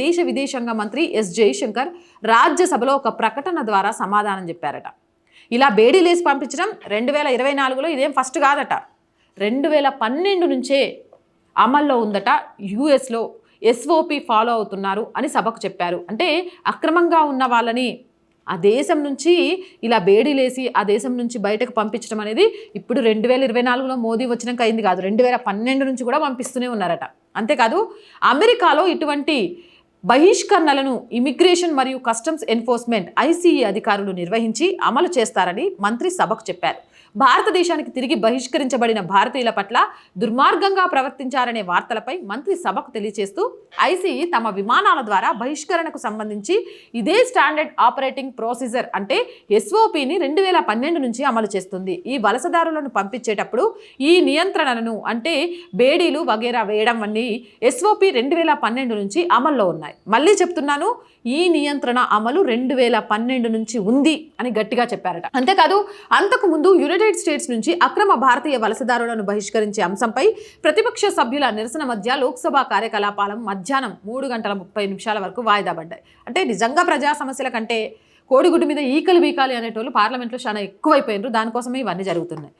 దేశ విదేశాంగ మంత్రి ఎస్ జయశంకర్ రాజ్యసభలో ఒక ప్రకటన ద్వారా సమాధానం చెప్పారట. ఇలా బేడీలేసి పంపించడం రెండు వేల ఇరవై నాలుగులో ఇదేం ఫస్ట్ కాదట. రెండు వేల పన్నెండు నుంచే అమల్లో ఉందట యుఎస్లో ఎస్ఓపి ఫాలో అవుతున్నారు అని సభకు చెప్పారు. అంటే అక్రమంగా ఉన్న వాళ్ళని ఆ దేశం నుంచి ఇలా బేడీలేసి ఆ దేశం నుంచి బయటకు పంపించడం అనేది ఇప్పుడు రెండు వేల ఇరవై నాలుగులో మోదీ వచ్చినాక అయింది కాదు రెండు వేల పన్నెండు నుంచి కూడా పంపిస్తూనే ఉన్నారట. అంతేకాదు అమెరికాలో ఇటువంటి బహిష్కరణలను ఇమిగ్రేషన్ మరియు కస్టమ్స్ ఎన్ఫోర్స్మెంట్ ఐసీఈ అధికారులు నిర్వహించి అమలు చేస్తారని మంత్రి సభకు చెప్పారు. భారతదేశానికి తిరిగి బహిష్కరించబడిన భారతీయుల పట్ల దుర్మార్గంగా ప్రవర్తించారనే వార్తలపై మంత్రి సభకు తెలియజేస్తూ ఐసీఈ తమ విమానాల ద్వారా బహిష్కరణకు సంబంధించి ఇదే స్టాండర్డ్ ఆపరేటింగ్ ప్రొసీజర్ అంటే ఎస్ఓపిని రెండు వేల పన్నెండు నుంచి అమలు చేస్తుంది. ఈ వలసదారులను పంపించేటప్పుడు ఈ నియంత్రణలను అంటే బేడీలు వగేరా వేయడం వంటి ఎస్ఓపి రెండు వేల పన్నెండు నుంచి అమల్లో ఉన్నాయి. మళ్ళీ చెప్తున్నాను ఈ నియంత్రణ అమలు రెండు వేల పన్నెండు నుంచి ఉంది అని గట్టిగా చెప్పారట. అంతేకాదు అంతకు ముందు యునైటెడ్ స్టేట్స్ నుంచి అక్రమ భారతీయ వలసదారులను బహిష్కరించే అంశంపై ప్రతిపక్ష సభ్యుల నిరసన మధ్య లోక్సభ కార్యకలాపాల మధ్యాహ్నం మూడు గంటల ముప్పై నిమిషాల వరకు వాయిదా పడ్డాయి. అంటే నిజంగా ప్రజా సమస్యల కంటే కోడిగుడ్డు మీద ఈకలు బీకాలి అనేటోళ్ళు పార్లమెంట్లో చాలా ఎక్కువైపోయినారు దానికోసమే ఇవన్నీ జరుగుతున్నాయి.